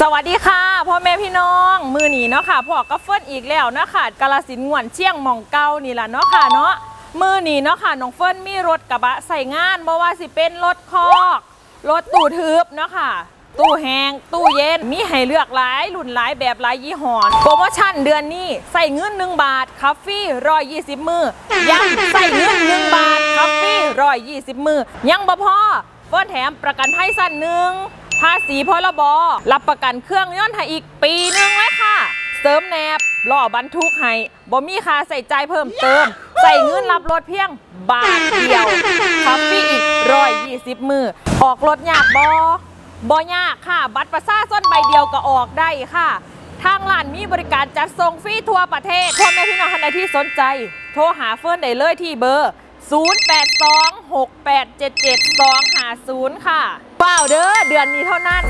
สวัสดีค่ะพ่อแม่พี่น้องมือหนีเนาะค่ะพ่อก็เฟิร์นอีกแล้วเนาะค่ะกาลสินงวนเชียงหมองเก้านี่แหละเนาะค่ะเนาะมือหนีเนาะค่ะน้องเฟิร์นมีรถกระบะใส่งานบ่ว่าสิเป็นรถคอกรถตู้ทึบเนาะค่ะ ตู้แห้งตู้เย็นมีให้เลือกหลายรุ่นหลายแบบหลายยี่ห้อโปรโมชั่นเดือนนี้ใส่เงิน1บาทคาฟี่ร้อยยี่สิบมือยังใส่เงิน1บาทคาฟี่ร้อยยี่สิบมือยังบ่พอเฟิร์นแถมประกันภัยสั้นหนึ่ง ภาษีพรบรับประกันเครื่องยนต์ให้อีกปีหนึงเลยค่ะ เสริมแนบล่อบรรทุกให้บ่มีค่าใส่ใจเพิ่มเติม ใส่เงินรับรถเพียงบาทเดียวคัฟฟี่อีกร้อยยี่สิบมือ ออกรถยากบอบอยากค่ะ บัตรประชาชนใบเดียวก็ออกได้ค่ะ ทางร้านมีบริการจัดส่งฟรีทั่วประเทศพ่อแม่พี่น้องท่านใดที่สนใจ โทรหาเฟิร์นได้เลยที่เบอร์ 0826877250 ค่ะเปล่าเด้อ ดือนนี้เท่านั้น